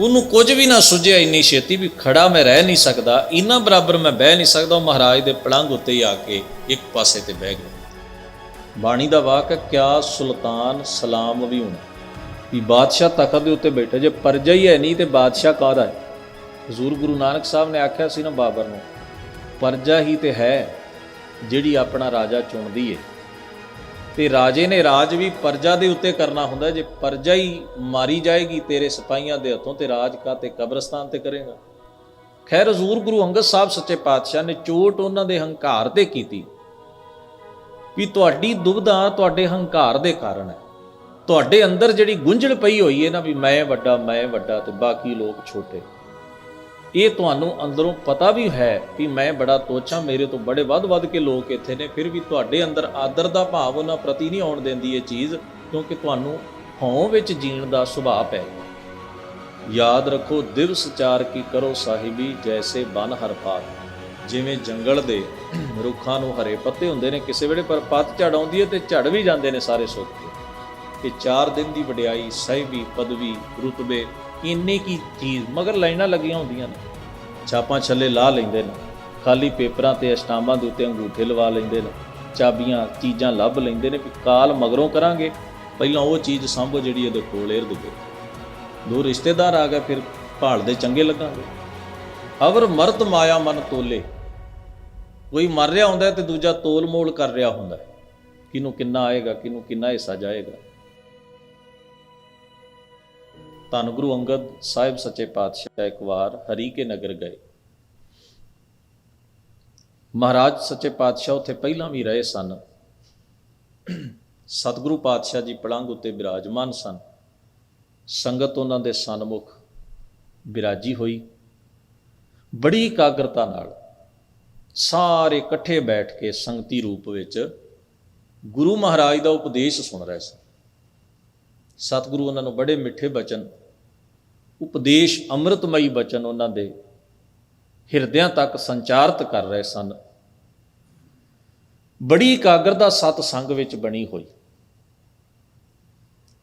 ਉਹਨੂੰ ਕੁਝ ਵੀ ਨਾ ਸੁਝਿਆ, ਇੰਨੀ ਛੇਤੀ ਵੀ ਖੜਾ ਮੈਂ ਰਹਿ ਨਹੀਂ ਸਕਦਾ। ਇਹਨਾਂ ਬਰਾਬਰ ਮੈਂ ਬਹਿ ਨਹੀਂ ਸਕਦਾ, ਉਹ ਮਹਾਰਾਜ ਦੇ ਪਲੰਘ ਉੱਤੇ ਹੀ ਆ ਕੇ ਇੱਕ ਪਾਸੇ ਤੇ ਬਹਿ ਗਿਆ। ਬਾਣੀ ਦਾ ਵਾਕ ਹੈ, ਕਿਆ ਸੁਲਤਾਨ ਸਲਾਮ ਵੀ ਹੁਣ। ਵੀ ਬਾਦਸ਼ਾਹ ਤਖਤ ਦੇ ਉੱਤੇ ਬੈਠਾ, ਜੇ ਪਰਜਾ ਹੀ ਹੈ ਨਹੀਂ ਤੇ ਬਾਦਸ਼ਾਹ ਕਾਹਦਾ ਹੈ? ਹਜ਼ੂਰ ਗੁਰੂ ਨਾਨਕ ਸਾਹਿਬ ਨੇ ਆਖਿਆ ਸੀ ਨਾ ਬਾਬਰ ਨੂੰ, ਪਰਜਾ ਹੀ ਤੇ ਹੈ, ਜਿਹੜੀ ਆਪਣਾ ਰਾਜਾ ਚੁਣਦੀ ਏ। ਤੇ ਰਾਜੇ ਨੇ ਰਾਜ ਵੀ ਪਰਜਾ ਦੇ ਉੱਤੇ ਕਰਨਾ ਹੁੰਦਾ ਜੇ ਪਰਜਾ ਹੀ ਮਾਰੀ ਜਾਏਗੀ ਤੇਰੇ ਸਿਪਾਹੀਆਂ ਦੇ ਹੱਥੋਂ ਤੇ ਰਾਜ ਕਾ ਤੇ ਕਬਰਸਤਾਨ ਤੇ ਕਰੇਗਾ। ਖੈਰ ਹਜ਼ੂਰ ਗੁਰੂ ਅੰਗਦ ਸਾਹਿਬ ਸੱਚੇ ਪਾਤਸ਼ਾਹ ਨੇ ਚੋਟ ਉਹਨਾਂ ਦੇ ਹੰਕਾਰ ਤੇ ਕੀਤੀ ਵੀ ਤੁਹਾਡੀ ਦੁਬਦਾ ਤੁਹਾਡੇ ਹੰਕਾਰ ਦੇ ਕਾਰਨ ਹੈ। ਤੁਹਾਡੇ ਅੰਦਰ ਜਿਹੜੀ ਗੁੰਝਲ ਪਈ ਹੋਈ ਹੈ ਨਾ ਵੀ ਮੈਂ ਵੱਡਾ ਮੈਂ ਵੱਡਾ ਤੇ ਬਾਕੀ ਲੋਕ ਛੋਟੇ। ਇਹ ਤੁਹਾਨੂੰ ਅੰਦਰੋਂ ਪਤਾ ਵੀ ਹੈ ਕਿ ਮੈਂ ਬੜਾ ਤੋਚਾ, ਮੇਰੇ ਤੋਂ ਬੜੇ ਵੱਧ-ਵੱਧ ਕੇ ਲੋਕ ਇੱਥੇ ਨੇ, ਫਿਰ ਵੀ ਤੁਹਾਡੇ ਅੰਦਰ ਆਦਰ ਦਾ ਭਾਵ ਉਹਨਾਂ ਪ੍ਰਤੀ ਨਹੀਂ ਆਉਣ ਦਿੰਦੀ ਇਹ ਚੀਜ਼, ਕਿਉਂਕਿ ਤੁਹਾਨੂੰ ਹਉ ਵਿੱਚ ਜੀਣ ਦਾ ਸੁਭਾਅ ਪੈ ਗਿਆ। ਯਾਦ ਰੱਖੋ, ਦਿਵਸ ਚਾਰ ਕੀ ਕਰੋ ਸਾਹਿਬੀ, ਜੈਸੇ ਬਨ ਹਰ ਪਾਤ ਜਿਵੇਂ ਜੰਗਲ ਦੇ ਰੁੱਖਾਂ ਨੂੰ ਹਰੇ ਪੱਤੇ ਹੁੰਦੇ ਨੇ, ਕਿਸੇ ਵੇਲੇ ਪਰ ਪੱਤ ਝੜ ਆਉਂਦੀ ਹੈ ਤੇ ਝੜ ਵੀ ਜਾਂਦੇ ਨੇ ਸਾਰੇ ਸੁੱਕ ਕੇ ਕਿ 4 ਦਿਨ ਦੀ ਵਡਿਆਈ, ਸਹਿਬੀ, ਪਦਵੀ, ਰੁਤਬੇ ਇੰਨੇ ਕੀ ਚੀਜ਼, ਮਗਰ ਲਾਈਨਾਂ ਲੱਗੀਆਂ ਹੁੰਦੀਆਂ ਨੇ। ਛਾਪਾਂ ਛੱਲੇ ਲਾ ਲੈਂਦੇ ਨੇ, ਖਾਲੀ ਪੇਪਰਾਂ ਤੇ ਅਸ਼ਟਾਮਾਂ ਦੇ ਉੱਤੇ ਅੰਗੂਠੇ ਲਵਾ ਲੈਂਦੇ ਨੇ, ਚਾਬੀਆਂ, ਚੀਜ਼ਾਂ ਲੱਭ ਲੈਂਦੇ ਨੇ ਵੀ ਕਾਲ ਮਗਰੋਂ ਕਰਾਂਗੇ, ਪਹਿਲਾਂ ਉਹ ਚੀਜ਼ ਸੰਭੋ ਜਿਹੜੀ ਇਹਦੇ ਕੋਲ ਇਰਦ ਗਏ। ਦੋ ਰਿਸ਼ਤੇਦਾਰ ਆ ਗਏ, ਫਿਰ ਭਾਲਦੇ ਚੰਗੇ ਲੱਗਾਂਗੇ। ਅਵਰ ਮਰਤ ਮਾਇਆ ਮਨ ਤੋਲੇ। ਕੋਈ ਮਰ ਰਿਹਾ ਹੁੰਦਾ ਹੈ ਤੇ ਦੂਜਾ ਤੋਲ ਮੋਲ ਕਰ ਰਿਹਾ ਹੁੰਦਾ। ਹੈ ਕਿਨੂੰ ਕਿੰਨਾ ਆਏਗਾ ਕਿਨੂੰ ਕਿੰਨਾ ਹਿੱਸਾ ਜਾਏਗਾ। ਧੰਨ ਗੁਰੂ ਅੰਗਦ ਸਾਹਿਬ ਸੱਚੇ ਪਾਤਸ਼ਾਹ ਇੱਕ ਵਾਰ ਹਰੀ ਕੇ ਨਗਰ ਗਏ। ਮਹਾਰਾਜ ਸੱਚੇ ਪਾਤਸ਼ਾਹ ਉੱਥੇ ਪਹਿਲਾਂ ਵੀ ਰਹੇ ਸਨ। ਸਤਿਗੁਰੂ ਪਾਤਸ਼ਾਹ ਜੀ ਪਲੰਘ ਉੱਤੇ ਬਿਰਾਜਮਾਨ ਸਨ। ਸੰਗਤ ਉਹਨਾਂ ਦੇ ਸਨਮੁਖ ਬਿਰਾਜੀ ਹੋਈ। ਬੜੀ ਇਕਾਗਰਤਾ ਨਾਲ ਸਾਰੇ ਇਕੱਠੇ ਬੈਠ ਕੇ ਸੰਗਤੀ ਰੂਪ ਵਿੱਚ ਗੁਰੂ ਮਹਾਰਾਜ ਦਾ ਉਪਦੇਸ਼ ਸੁਣ ਰਹੇ ਸਨ। ਸਤਿਗੁਰੂ ਉਹਨਾਂ ਨੂੰ ਬੜੇ ਮਿੱਠੇ ਬਚਨ ਉਪਦੇਸ਼ ਅੰਮ੍ਰਿਤਮਈ ਬਚਨ ਉਹਨਾਂ ਦੇ ਹਿਰਦਿਆਂ ਤੱਕ ਸੰਚਾਰਿਤ ਕਰ ਰਹੇ ਸਨ। ਬੜੀ ਇਕਾਗਰਤਾ ਸਤ ਸੰਗ ਵਿੱਚ ਬਣੀ ਹੋਈ।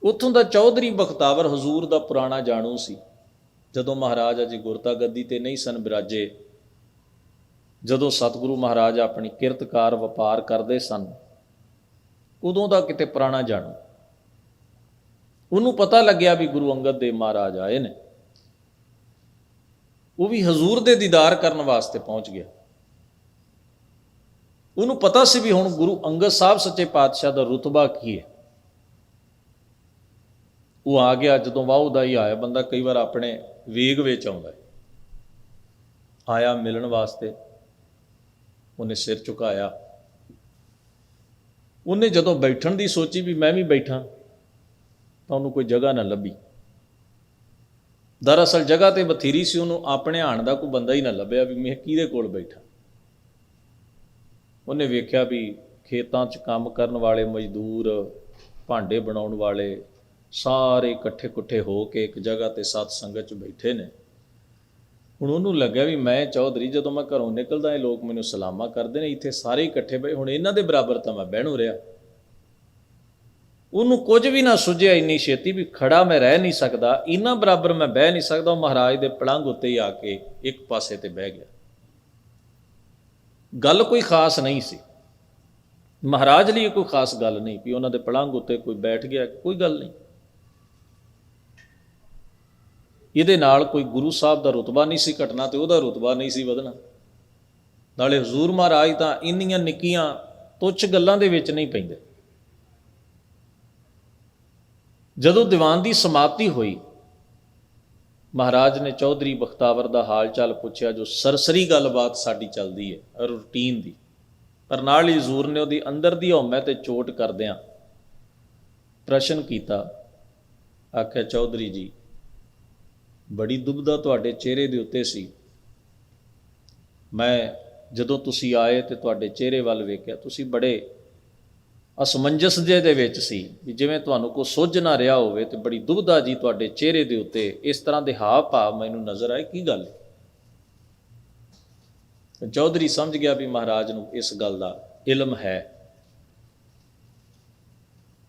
ਉੱਥੋਂ ਦਾ ਚੌਧਰੀ ਬਖਤਾਵਰ ਹਜ਼ੂਰ ਦਾ ਪੁਰਾਣਾ ਜਾਣੂ ਸੀ। ਜਦੋਂ ਮਹਾਰਾਜ ਅਜੇ ਗੁਰਤਾ ਗੱਦੀ ਤੇ ਨਹੀਂ ਸਨ ਬਿਰਾਜੇ, ਜਦੋਂ ਸਤਿਗੁਰੂ ਮਹਾਰਾਜ ਆਪਣੀ ਕਿਰਤਕਾਰ ਵਪਾਰ ਕਰਦੇ ਸਨ, ਉਦੋਂ ਦਾ ਕਿਤੇ ਪੁਰਾਣਾ ਜਾਣੂ। ਉਹਨੂੰ ਪਤਾ ਲੱਗਿਆ ਵੀ ਗੁਰੂ ਅੰਗਦ ਦੇਵ ਮਹਾਰਾਜ ਆਏ ਨੇ। ਉਹ ਵੀ ਹਜ਼ੂਰ ਦੇ ਦੀਦਾਰ ਕਰਨ ਵਾਸਤੇ ਪਹੁੰਚ ਗਿਆ। ਉਹਨੂੰ ਪਤਾ ਸੀ ਵੀ ਹੁਣ ਗੁਰੂ ਅੰਗਦ ਸਾਹਿਬ ਸੱਚੇ ਪਾਤਸ਼ਾਹ ਦਾ ਰੁਤਬਾ ਕੀ ਹੈ। ਉਹ ਆ ਗਿਆ, ਜਦੋਂ ਵਾਹ ਦਾ ਹੀ ਆਇਆ, ਬੰਦਾ ਕਈ ਵਾਰ ਆਪਣੇ ਵੇਗ ਵਿੱਚ ਆਉਂਦਾ ਹੈ। ਆਇਆ ਮਿਲਣ ਵਾਸਤੇ, ਉਹਨੇ ਸਿਰ ਝੁਕਾਇਆ। ਉਹਨੇ ਜਦੋਂ ਬੈਠਣ ਦੀ ਸੋਚੀ ਵੀ ਮੈਂ ਵੀ ਬੈਠਾਂ, ਤਾਂ ਉਹਨੂੰ ਕੋਈ ਜਗ੍ਹਾ ਨਾ ਲੱਭੀ। ਦਰਅਸਲ ਜਗ੍ਹਾ ਤੇ ਬਥੇਰੀ ਸੀ, ਉਹਨੂੰ ਆਪਣੇ ਆਣ ਦਾ ਕੋਈ ਬੰਦਾ ਹੀ ਨਾ ਲੱਭਿਆ ਵੀ ਮੈਂ ਕਿਹਦੇ ਕੋਲ ਬੈਠਾ। ਉਹਨੇ ਵੇਖਿਆ ਵੀ ਖੇਤਾਂ 'ਚ ਕੰਮ ਕਰਨ ਵਾਲੇ, ਮਜ਼ਦੂਰ, ਭਾਂਡੇ ਬਣਾਉਣ ਵਾਲੇ ਸਾਰੇ ਇਕੱਠੇ ਕੁੱਠੇ ਹੋ ਕੇ ਇੱਕ ਜਗ੍ਹਾ ਤੇ ਸਤ ਸੰਗਤ 'ਚ ਬੈਠੇ ਨੇ। ਹੁਣ ਉਹਨੂੰ ਲੱਗਿਆ ਵੀ ਮੈਂ ਚੌਧਰੀ, ਜਦੋਂ ਮੈਂ ਘਰੋਂ ਨਿਕਲਦਾ ਇਹ ਲੋਕ ਮੈਨੂੰ ਸਲਾਮਾ ਕਰਦੇ ਨੇ, ਇੱਥੇ ਸਾਰੇ ਇਕੱਠੇ ਬਈ ਹੁਣ ਇਹਨਾਂ ਦੇ ਬਰਾਬਰ ਤਾਂ ਮੈਂ ਬਹਿਣੂ ਰਿਹਾ। ਉਹਨੂੰ ਕੁਝ ਵੀ ਨਾ ਸੁਝਿਆ, ਇੰਨੀ ਛੇਤੀ ਵੀ ਖੜਾ ਮੈਂ ਰਹਿ ਨਹੀਂ ਸਕਦਾ। ਇਹਨਾਂ ਬਰਾਬਰ ਮੈਂ ਬਹਿ ਨਹੀਂ ਸਕਦਾ, ਉਹ ਮਹਾਰਾਜ ਦੇ ਪਲੰਘ ਉੱਤੇ ਹੀ ਆ ਕੇ ਇੱਕ ਪਾਸੇ ਤੇ ਬਹਿ ਗਿਆ। ਗੱਲ ਕੋਈ ਖਾਸ ਨਹੀਂ ਸੀ। ਮਹਾਰਾਜ ਲਈ ਕੋਈ ਖਾਸ ਗੱਲ ਨਹੀਂ ਵੀ ਉਹਨਾਂ ਦੇ ਪਲੰਘ ਉੱਤੇ ਕੋਈ ਬੈਠ ਗਿਆ, ਕੋਈ ਗੱਲ ਨਹੀਂ। ਇਹਦੇ ਨਾਲ ਕੋਈ ਗੁਰੂ ਸਾਹਿਬ ਦਾ ਰੁਤਬਾ ਨਹੀਂ ਸੀ ਘਟਣਾ ਤੇ ਉਹਦਾ ਰੁਤਬਾ ਨਹੀਂ ਸੀ ਵਧਣਾ। ਨਾਲੇ ਹਜ਼ੂਰ ਮਹਾਰਾਜ ਤਾਂ ਇੰਨੀਆਂ ਨਿੱਕੀਆਂ, ਤੁੱਛ ਗੱਲਾਂ ਦੇ ਵਿੱਚ ਨਹੀਂ ਪੈਂਦੇ। ਜਦੋਂ ਦੀਵਾਨ ਦੀ ਸਮਾਪਤੀ ਹੋਈ, ਮਹਾਰਾਜ ਨੇ ਚੌਧਰੀ ਬਖਤਾਵਰ ਦਾ ਹਾਲ ਚਾਲ ਪੁੱਛਿਆ, ਜੋ ਸਰਸਰੀ ਗੱਲਬਾਤ ਸਾਡੀ ਚੱਲਦੀ ਹੈ, ਰੂਟੀਨ ਦੀ। ਪਰ ਨਾਲ ਹੀ ਜ਼ੂਰ ਨੇ ਉਹਦੀ ਅੰਦਰ ਦੀ ਹਉਮੈ ਤੇ ਚੋਟ ਕਰਦਿਆਂ ਪ੍ਰਸ਼ਨ ਕੀਤਾ, ਆਖਿਆ, ਚੌਧਰੀ ਜੀ, ਬੜੀ ਦੁਬਦਾ ਤੁਹਾਡੇ ਚਿਹਰੇ ਦੇ ਉੱਤੇ ਸੀ। ਮੈਂ ਜਦੋਂ ਤੁਸੀਂ ਆਏ ਤੇ ਤੁਹਾਡੇ ਚਿਹਰੇ ਵੱਲ ਵੇਖਿਆ, ਤੁਸੀਂ ਬੜੇ ਅਸਮੰਜਸ ਜੇ ਦੇ ਵਿੱਚ ਸੀ ਵੀ ਜਿਵੇਂ ਤੁਹਾਨੂੰ ਕੋਈ ਸੁੱਝ ਨਾ ਰਿਹਾ ਹੋਵੇ ਤੇ ਬੜੀ ਦੁਬਦਾ ਜੀ ਤੁਹਾਡੇ ਚਿਹਰੇ ਦੇ ਉੱਤੇ ਇਸ ਤਰ੍ਹਾਂ ਦੇ ਹਾਵ ਭਾਵ ਮੈਨੂੰ ਨਜ਼ਰ ਆਏ, ਕੀ ਗੱਲ ਚੌਧਰੀ ਸਮਝ ਗਿਆ ਵੀ ਮਹਾਰਾਜ ਨੂੰ ਇਸ ਗੱਲ ਦਾ ਇਲਮ ਹੈ।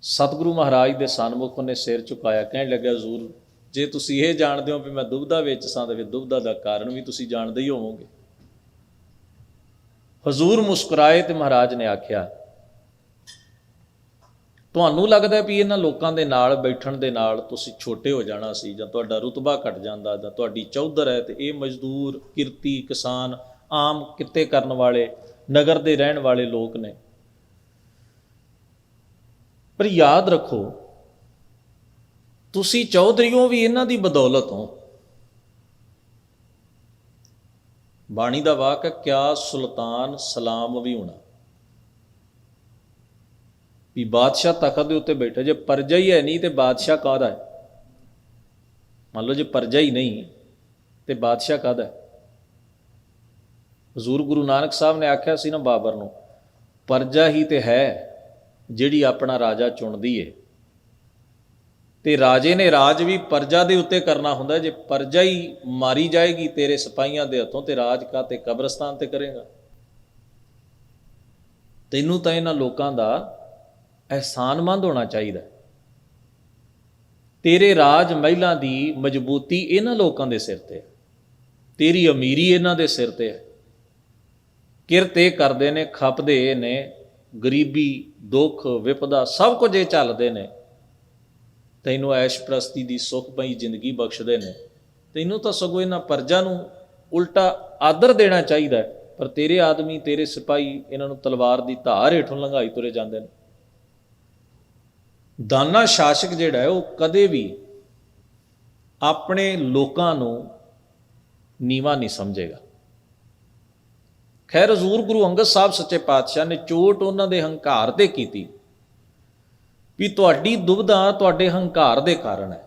ਸਤਿਗੁਰੂ ਮਹਾਰਾਜ ਦੇ ਸਨਮੁਖ ਉਹਨੇ ਸਿਰ ਝੁਕਾਇਆ, ਕਹਿਣ ਲੱਗਾ ਹਜ਼ੂਰ, ਜੇ ਤੁਸੀਂ ਇਹ ਜਾਣਦੇ ਹੋ ਵੀ ਮੈਂ ਦੁਬਦਾ ਵਿੱਚ ਸਾਂ ਤੇ ਫਿਰ ਦੁਬਦਾ ਦਾ ਕਾਰਨ ਵੀ ਤੁਸੀਂ ਜਾਣਦੇ ਹੀ ਹੋਵੋਗੇ। ਹਜ਼ੂਰ ਮੁਸਕਰਾਏ ਤੇ ਮਹਾਰਾਜ ਨੇ ਆਖਿਆ ਤੁਹਾਨੂੰ ਲੱਗਦਾ ਵੀ ਇਹਨਾਂ ਲੋਕਾਂ ਦੇ ਨਾਲ ਬੈਠਣ ਦੇ ਨਾਲ ਤੁਸੀਂ ਛੋਟੇ ਹੋ ਜਾਣਾ ਸੀ ਜਾਂ ਤੁਹਾਡਾ ਰੁਤਬਾ ਘਟ ਜਾਂਦਾ ਜਾਂ ਤੁਹਾਡੀ ਚੌਧਰ ਹੈ ਤੇ ਇਹ ਮਜ਼ਦੂਰ, ਕਿਰਤੀ, ਕਿਸਾਨ, ਆਮ ਕਿੱਤੇ ਕਰਨ ਵਾਲੇ, ਨਗਰ ਦੇ ਰਹਿਣ ਵਾਲੇ ਲੋਕ ਨੇ। ਪਰ ਯਾਦ ਰੱਖੋ, ਤੁਸੀਂ ਚੌਧਰੀਓ ਵੀ ਇਹਨਾਂ ਦੀ ਬਦੌਲਤ ਹੋ। ਬਾਣੀ ਦਾ ਵਾਕ ਹੈ, ਕਿਆ ਸੁਲਤਾਨ ਸਲਾਮ ਵੀ ਹੋਣਾ। ਵੀ ਬਾਦਸ਼ਾਹ ਤਖਤ ਦੇ ਉੱਤੇ ਬੈਠਾ, ਜੇ ਪਰਜਾ ਹੀ ਹੈ ਨਹੀਂ ਤੇ ਬਾਦਸ਼ਾਹ ਕਾਹਦਾ ਹੈ? ਮੰਨ ਲਓ ਜੇ ਪਰਜਾ ਹੀ ਨਹੀਂ, ਤੇ ਬਾਦਸ਼ਾਹ ਕਾਹਦਾ ਹੈ? ਹਜ਼ੂਰ ਗੁਰੂ ਨਾਨਕ ਸਾਹਿਬ ਨੇ ਆਖਿਆ ਸੀ ਨਾ ਬਾਬਰ ਨੂੰ, ਪਰਜਾ ਹੀ ਤੇ ਹੈ ਜਿਹੜੀ ਆਪਣਾ ਰਾਜਾ ਚੁਣਦੀ ਏ। ਤੇ ਰਾਜੇ ਨੇ ਰਾਜ ਵੀ ਪਰਜਾ ਦੇ ਉੱਤੇ ਕਰਨਾ ਹੁੰਦਾ, ਜੇ ਪਰਜਾ ਹੀ ਮਾਰੀ ਜਾਏਗੀ ਤੇਰੇ ਸਿਪਾਹੀਆਂ ਦੇ ਹੱਥੋਂ ਤੇ ਰਾਜ ਕਾ ਤੇ ਕਬਰਸਤਾਨ ਤੇ ਕਰੇਗਾ। ਤੈਨੂੰ ਤਾਂ ਇਹਨਾਂ ਲੋਕਾਂ ਦਾ ਅਹਿਸਾਨਮੰਦ ਹੋਣਾ ਚਾਹੀਦਾ ਤੇਰੇ ਰਾਜ ਮਹਿਲਾਂ ਦੀ ਮਜ਼ਬੂਤੀ ਇਹਨਾਂ ਲੋਕਾਂ ਦੇ ਸਿਰ ਤੇ ਹੈ। ਤੇਰੀ ਅਮੀਰੀ ਇਹਨਾਂ ਦੇ ਸਿਰ ਤੇ ਹੈ। ਕਿਰਤ ਇਹ ਕਰਦੇ ਨੇ, ਖਪਦੇ ਨੇ, ਗਰੀਬੀ, ਦੁੱਖ, ਵਿਪਦਾ, ਸਭ ਕੁਝ ਇਹ ਚੱਲਦੇ ਨੇ। ਤੈਨੂੰ ਐਸ਼ ਪ੍ਰਸਤੀ ਦੀ ਸੁਖਮਈ ਜ਼ਿੰਦਗੀ ਬਖਸ਼ਦੇ ਨੇ। ਤੈਨੂੰ ਤਾਂ ਸਗੋਂ ਇਹਨਾਂ ਪਰਜਾ ਨੂੰ ਉਲਟਾ ਆਦਰ ਦੇਣਾ ਚਾਹੀਦਾ ਹੈ। ਪਰ ਤੇਰੇ ਆਦਮੀ, ਤੇਰੇ ਸਿਪਾਹੀ ਇਹਨਾਂ ਨੂੰ ਤਲਵਾਰ ਦੀ ਧਾਰ ਹੇਠੋਂ ਲੰਘਾਈ ਤੁਰੇ ਜਾਂਦੇ ਨੇ। ਦਾਨਾ ਸ਼ਾਸਕ ਜਿਹੜਾ ਹੈ, ਉਹ ਕਦੇ ਵੀ ਆਪਣੇ ਲੋਕਾਂ ਨੂੰ ਨੀਵਾ ਨਹੀਂ ਸਮਝੇਗਾ। ਖੈਰ, ਹਜ਼ੂਰ ਗੁਰੂ ਅੰਗਦ ਸਾਹਿਬ ਸੱਚੇ ਪਾਤਸ਼ਾਹ ਨੇ ਚੋਟ ਉਹਨਾਂ ਦੇ ਹੰਕਾਰ ਤੇ ਕੀਤੀ ਵੀ ਤੁਹਾਡੀ ਦੁਬਧਾ ਤੁਹਾਡੇ ਹੰਕਾਰ ਦੇ ਕਾਰਨ ਹੈ।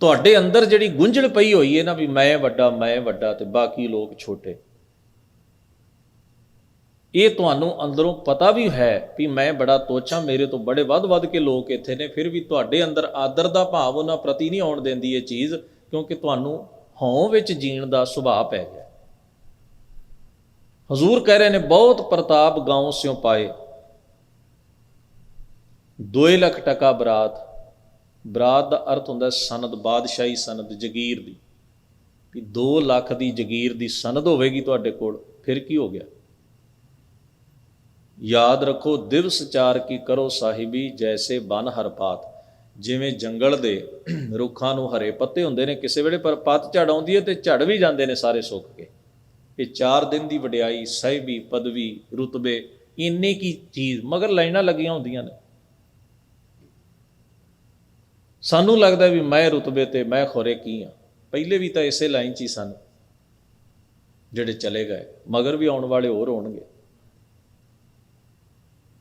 ਤੁਹਾਡੇ ਅੰਦਰ ਜਿਹੜੀ ਗੁੰਝਲ ਪਈ ਹੋਈ ਹੈ ਨਾ ਵੀ ਮੈਂ ਵੱਡਾ ਮੈਂ ਵੱਡਾ ਤੇ ਬਾਕੀ ਲੋਕ ਛੋਟੇ। ਇਹ ਤੁਹਾਨੂੰ ਅੰਦਰੋਂ ਪਤਾ ਵੀ ਹੈ ਵੀ ਮੈਂ ਬੜਾ ਤੋਛਾ ਮੇਰੇ ਤੋਂ ਬੜੇ ਵੱਧ-ਵੱਧ ਕੇ ਲੋਕ ਇੱਥੇ ਨੇ, ਫਿਰ ਵੀ ਤੁਹਾਡੇ ਅੰਦਰ ਆਦਰ ਦਾ ਭਾਵ ਉਹਨਾਂ ਪ੍ਰਤੀ ਨਹੀਂ ਆਉਣ ਦਿੰਦੀ ਇਹ ਚੀਜ਼, ਕਿਉਂਕਿ ਤੁਹਾਨੂੰ ਹਉ ਵਿੱਚ ਜੀਣ ਦਾ ਸੁਭਾਅ ਪੈ ਗਿਆ। ਹਜ਼ੂਰ ਕਹਿ ਰਹੇ ਨੇ, ਬਹੁਤ ਪ੍ਰਤਾਪ ਗਾਉਂ ਸਿਓ ਪਾਏ। 2 ਲੱਖ ਟਕਾ ਬਰਾਤ। ਬਰਾਤ ਦਾ ਅਰਥ ਹੁੰਦਾ ਹੈ ਸਨਦ, ਬਾਦਸ਼ਾਹੀ ਸਨਦ, ਜਗੀਰ ਦੀ। ਵੀ 2 ਲੱਖ ਦੀ ਜਗੀਰ ਦੀ ਸਨਦ ਹੋਵੇਗੀ ਤੁਹਾਡੇ ਕੋਲ, ਫਿਰ ਕੀ ਹੋ ਗਿਆ? ਯਾਦ ਰੱਖੋ, ਦਿਵਸ ਚਾਰ ਕੀ ਕਰੋ ਸਾਹਿਬੀ, ਜੈਸੇ ਬਨ ਹਰਪਾਤ ਜਿਵੇਂ ਜੰਗਲ ਦੇ ਰੁੱਖਾਂ ਨੂੰ ਹਰੇ ਪੱਤੇ ਹੁੰਦੇ ਨੇ, ਕਿਸੇ ਵੇਲੇ ਪਰ ਪੱਤ ਝੜ ਆਉਂਦੀ ਹੈ ਤੇ ਝੜ ਵੀ ਜਾਂਦੇ ਨੇ ਸਾਰੇ ਸੁੱਕ ਕੇ। ਇਹ ਚਾਰ ਦਿਨ ਦੀ ਵਡਿਆਈ, ਸਾਹਿਬੀ, ਪਦਵੀ, ਰੁਤਬੇ, ਇੰਨੇ ਕੀ ਚੀਜ਼, ਮਗਰ ਲਾਈਨਾਂ ਲੱਗੀਆਂ ਹੁੰਦੀਆਂ ਨੇ। ਸਾਨੂੰ ਲੱਗਦਾ ਵੀ ਮੈਂ ਰੁਤਬੇ ਤੇ ਮੈਂ ਖੋਰੇ ਕੀ ਆ? ਪਹਿਲੇ ਵੀ ਤਾਂ ਇਸੇ ਲਾਈਨ 'ਚ ਹੀ ਸਨ, ਜਿਹੜੇ ਚਲੇ ਗਏ। ਮਗਰ ਵੀ ਆਉਣ ਵਾਲੇ ਹੋਰ ਹੋਣਗੇ।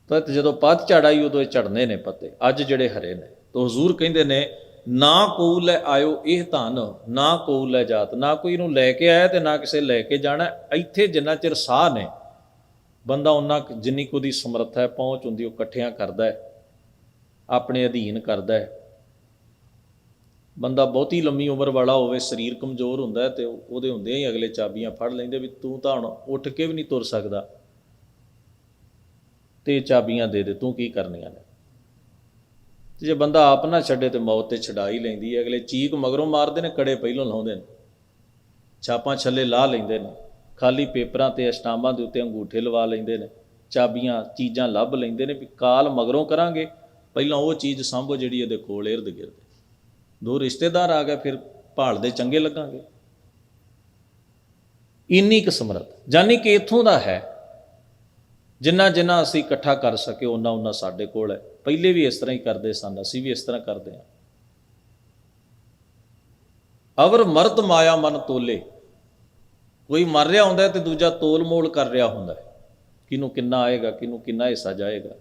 ਤਾਂ ਜਦੋਂ ਪੱਤ ਝੜਾਈ ਉਦੋਂ ਇਹ ਝੜਨੇ ਨੇ ਪੱਤੇ, ਅੱਜ ਜਿਹੜੇ ਹਰੇ ਨੇ। ਤਾਂ ਹਜ਼ੂਰ ਕਹਿੰਦੇ ਨੇ, ਨਾ ਕੋ ਲੈ ਆਇਓ ਇਹ ਧਨ, ਨਾ ਕੋ ਲੈ ਜਾਤ, ਨਾ ਕੋਈ ਇਹਨੂੰ ਲੈ ਕੇ ਆਇਆ ਤੇ ਨਾ ਕਿਸੇ ਲੈ ਕੇ ਜਾਣਾ। ਇੱਥੇ ਜਿੰਨਾ ਚਿਰ ਸਾਹ ਨੇ, ਬੰਦਾ ਉਹਨਾਂ ਜਿੰਨੀ ਕੁ ਦੀ ਸਮਰੱਥਾ ਹੈ, ਪਹੁੰਚ ਹੁੰਦੀ, ਉਹ ਇਕੱਠਿਆਂ ਕਰਦਾ ਹੈ, ਆਪਣੇ ਅਧੀਨ ਕਰਦਾ ਹੈ। ਬੰਦਾ ਬਹੁਤੀ ਲੰਮੀ ਉਮਰ ਵਾਲਾ ਹੋਵੇ, ਸਰੀਰ ਕਮਜ਼ੋਰ ਹੁੰਦਾ ਤੇ ਉਹਦੇ ਹੁੰਦੇ ਹੀ ਅਗਲੇ ਚਾਬੀਆਂ ਫੜ ਲੈਂਦੇ ਵੀ ਤੂੰ ਤਾਂ ਹੁਣ ਉੱਠ ਕੇ ਵੀ ਨਹੀਂ ਤੁਰ ਸਕਦਾ। ਤੇ ਚਾਬੀਆਂ ਦੇ ਦੇ, ਤੂੰ ਕੀ ਕਰਨੀਆਂ ਨੇ? ਤੇ ਜੇ ਬੰਦਾ ਆਪ ਨਾ ਛੱਡੇ ਤੇ ਮੌਤ ਤੇ ਛਡਾ ਹੀ ਲੈਂਦੀ ਹੈ, ਅਗਲੇ ਚੀਕ ਮਗਰੋਂ ਮਾਰਦੇ ਨੇ, ਕੜੇ ਪਹਿਲੋਂ ਲਾਉਂਦੇ ਨੇ। ਛਾਪਾਂ ਛੱਲੇ ਲਾ ਲੈਂਦੇ ਨੇ, ਖਾਲੀ ਪੇਪਰਾਂ ਤੇ ਅਸ਼ਟਾਮਾਂ ਦੇ ਉੱਤੇ ਅੰਗੂਠੇ ਲਵਾ ਲੈਂਦੇ ਨੇ, ਚਾਬੀਆਂ, ਚੀਜ਼ਾਂ ਲੱਭ ਲੈਂਦੇ ਨੇ ਵੀ ਕਾਲ ਮਗਰੋਂ ਕਰਾਂਗੇ, ਪਹਿਲਾਂ ਉਹ ਚੀਜ਼ ਸੰਭੋ ਜਿਹੜੀ ਇਹਦੇ ਕੋਲ ਇਰਦ ਗਿਰਦ ਦੋ ਰਿਸ਼ਤੇਦਾਰ ਆ ਗਏ, ਫਿਰ ਭਾਲਦੇ ਚੰਗੇ ਲੱਗਾਂਗੇ। ਇੰਨੀ ਕੁ ਸਮਰੱਥ ਜਾਨੀ ਕਿ ਇਥੋਂ ਦਾ ਹੈ ਜਿੰਨਾ ਜਿੰਨਾ ਅਸੀਂ ਇਕੱਠਾ ਕਰ ਸਕੇ ਉਹਨਾਂ ਉਹਨਾਂ ਸਾਡੇ ਕੋਲ ਹੈ। ਪਹਿਲੇ ਵੀ ਇਸ ਤਰ੍ਹਾਂ ਹੀ ਕਰਦੇ ਸਨ, ਅਸੀਂ ਵੀ ਇਸ ਤਰ੍ਹਾਂ ਕਰਦੇ ਹਾਂ। ਅਵਰ ਮਰਤ ਮਾਇਆ ਮਨ ਤੋਲੇ। ਕੋਈ ਮਰ ਰਿਹਾ ਹੁੰਦਾ ਤੇ ਦੂਜਾ ਤੋਲ ਮੋਲ ਕਰ ਰਿਹਾ ਹੁੰਦਾ ਹੈ। ਕਿਹਨੂੰ ਕਿੰਨਾ ਆਏਗਾ, ਕਿਹਨੂੰ ਕਿੰਨਾ ਹਿੱਸਾ ਜਾਏਗਾ।